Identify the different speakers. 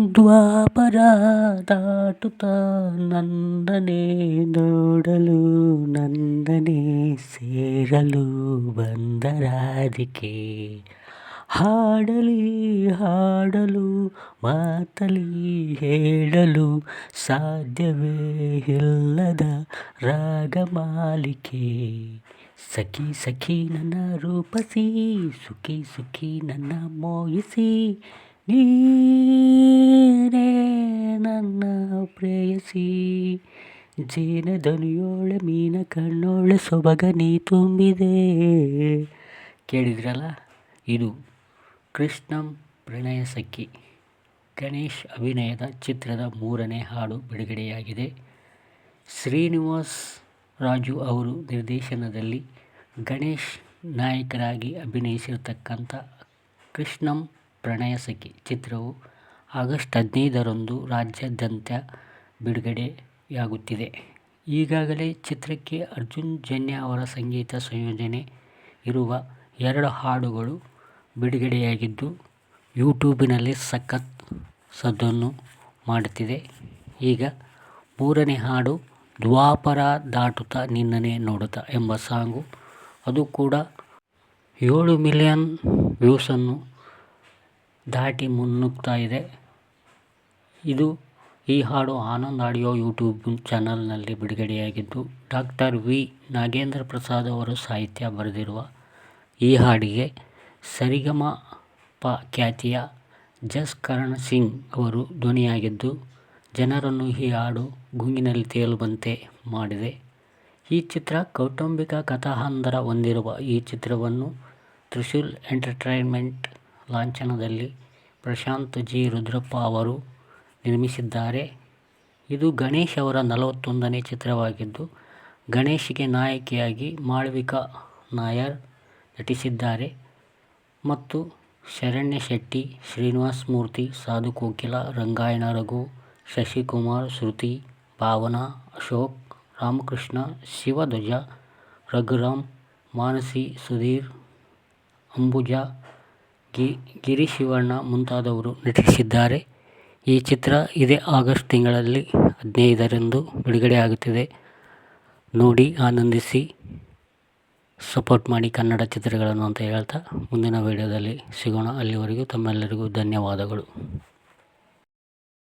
Speaker 1: ದ್ವಾಪರ ದಾಟುತ ನಂದನೆ ನೋಡಲು, ನಂದನೆ ಸೇರಲು ಬಂದ ರಾಧಿಕೆ. ಹಾಡಲಿ, ಹಾಡಲು, ಮಾತಲಿ ಹೇಳಲು ಸಾಧ್ಯವೇ ಇಲ್ಲದ ರಾಗಮಾಲಿಕೆ ಸಖಿ ಸಖಿ ನನ್ನ ರೂಪಸಿ, ಸುಖಿ ಸುಖಿ ನನ್ನ ಮೋಹಿಸಿ ನೀನೇ ನನ್ನ ಪ್ರೇಯಸಿ. ಜೇನದನಿಯೋಳೆ ಮೀನ ಕಣ್ಣೋಳೆ ಸೊಬಗ ನೀ ತುಂಬಿದೆ. ಕೇಳಿದ್ರಲ್ಲ, ಇದು ಕೃಷ್ಣಂ ಪ್ರಣಯ ಸಖಿ. ಗಣೇಶ್ ಅಭಿನಯದ ಚಿತ್ರದ ಮೂರನೇ ಹಾಡು ಬಿಡುಗಡೆಯಾಗಿದೆ. ಶ್ರೀನಿವಾಸ್ ರಾಜು ಅವರು ನಿರ್ದೇಶನದಲ್ಲಿ ಗಣೇಶ್ ನಾಯಕರಾಗಿ ಅಭಿನಯಿಸಿರತಕ್ಕಂಥ ಕೃಷ್ಣಂ ಪ್ರಣಯ ಸಖಿ ಚಿತ್ರವು ಆಗಸ್ಟ್ ಹದಿನೈದರಂದು ರಾಜ್ಯಾದ್ಯಂತ ಬಿಡುಗಡೆಯಾಗುತ್ತಿದೆ. ಈಗಾಗಲೇ ಚಿತ್ರಕ್ಕೆ ಅರ್ಜುನ್ ಜನ್ಯ ಅವರ ಸಂಗೀತ ಸಂಯೋಜನೆ ಇರುವ ಎರಡು ಹಾಡುಗಳು ಬಿಡುಗಡೆಯಾಗಿದ್ದು, ಯೂಟ್ಯೂಬಿನಲ್ಲಿ ಸಖತ್ ಸದ್ದನ್ನು ಮಾಡುತ್ತಿದೆ. ಈಗ ಮೂರನೇ ಹಾಡು ದ್ವಾಪರ ದಾಟುತ್ತಾ ನಿನ್ನನೆ ನೋಡುತ್ತಾ ಎಂಬ ಸಾಂಗು. ಅದು ಕೂಡ ಏಳು ಮಿಲಿಯನ್ ವ್ಯೂಸನ್ನು ದಾಟಿ ಮುನ್ನುಗ್ತಾ ಇದೆ. ಇದು ಈ ಹಾಡು ಆನಂದ್ ಆಡಿಯೋ ಯೂಟ್ಯೂಬ್ ಚಾನಲ್ನಲ್ಲಿ ಬಿಡುಗಡೆಯಾಗಿದ್ದು, ಡಾಕ್ಟರ್ ವಿ. ನಾಗೇಂದ್ರ ಪ್ರಸಾದ್ ಅವರು ಸಾಹಿತ್ಯ ಬರೆದಿರುವ ಈ ಹಾಡಿಗೆ ಸರಿಗಮ ಪ ಖ್ಯಾತಿಯ ಜಸ್ ಕರಣ್ ಸಿಂಗ್ ಅವರು ಧ್ವನಿಯಾಗಿದ್ದು, ಜನರನ್ನು ಈ ಹಾಡು ಗುಂಗಿನಲ್ಲಿ ತೇಲುವಂತೆ ಮಾಡಿದೆ. ಈ ಚಿತ್ರ ಕೌಟುಂಬಿಕ ಕಥಾಹಂದರ ಹೊಂದಿರುವ ಈ ಚಿತ್ರವನ್ನು ತ್ರಿಶೂಲ್ ಎಂಟರ್ಟೈನ್ಮೆಂಟ್ ಲಾಂಛನದಲ್ಲಿ ಪ್ರಶಾಂತ್ ಜಿ. ರುದ್ರಪ್ಪ ಅವರು ನಿರ್ಮಿಸಿದ್ದಾರೆ. ಇದು ಗಣೇಶ್ ಅವರ ನಲವತ್ತೊಂದನೇ ಚಿತ್ರವಾಗಿದ್ದು, ಗಣೇಶ್ಗೆ ನಾಯಕಿಯಾಗಿ ಮಾಳವಿಕಾ ನಾಯರ್ ನಟಿಸಿದ್ದಾರೆ. ಮತ್ತು ಶರಣ್ಯ ಶೆಟ್ಟಿ, ಶ್ರೀನಿವಾಸ್ ಮೂರ್ತಿ, ಸಾಧು ಕೋಕಿಲ, ರಂಗಾಯಣ ರಘು, ಶಶಿಕುಮಾರ್, ಶ್ರುತಿ, ಭಾವನಾ, ಅಶೋಕ್, ರಾಮಕೃಷ್ಣ, ಶಿವಧ್ವಜ, ರಘುರಾಮ್, ಮಾನಸಿ, ಸುಧೀರ್, ಅಂಬುಜಾ ಗಿ, ಗಿರಿಶಿವಣ್ಣ ಮುಂತಾದವರು ನಟಿಸಿದ್ದಾರೆ. ಈ ಚಿತ್ರ ಇದೇ ಆಗಸ್ಟ್ ತಿಂಗಳಲ್ಲಿ ಹದಿನೈದರಂದು ಬಿಡುಗಡೆಯಾಗುತ್ತಿದೆ ನೋಡಿ, ಆನಂದಿಸಿ. ಸಪೋರ್ಟ್ ಮಾಡಿ ಕನ್ನಡ ಚಿತ್ರಗಳನ್ನು ಅಂತ ಹೇಳ್ತಾ ಮುಂದಿನ ವೀಡಿಯೋದಲ್ಲಿ ಸಿಗೋಣ. ಅಲ್ಲಿವರೆಗೂ ತಮ್ಮೆಲ್ಲರಿಗೂ ಧನ್ಯವಾದಗಳು.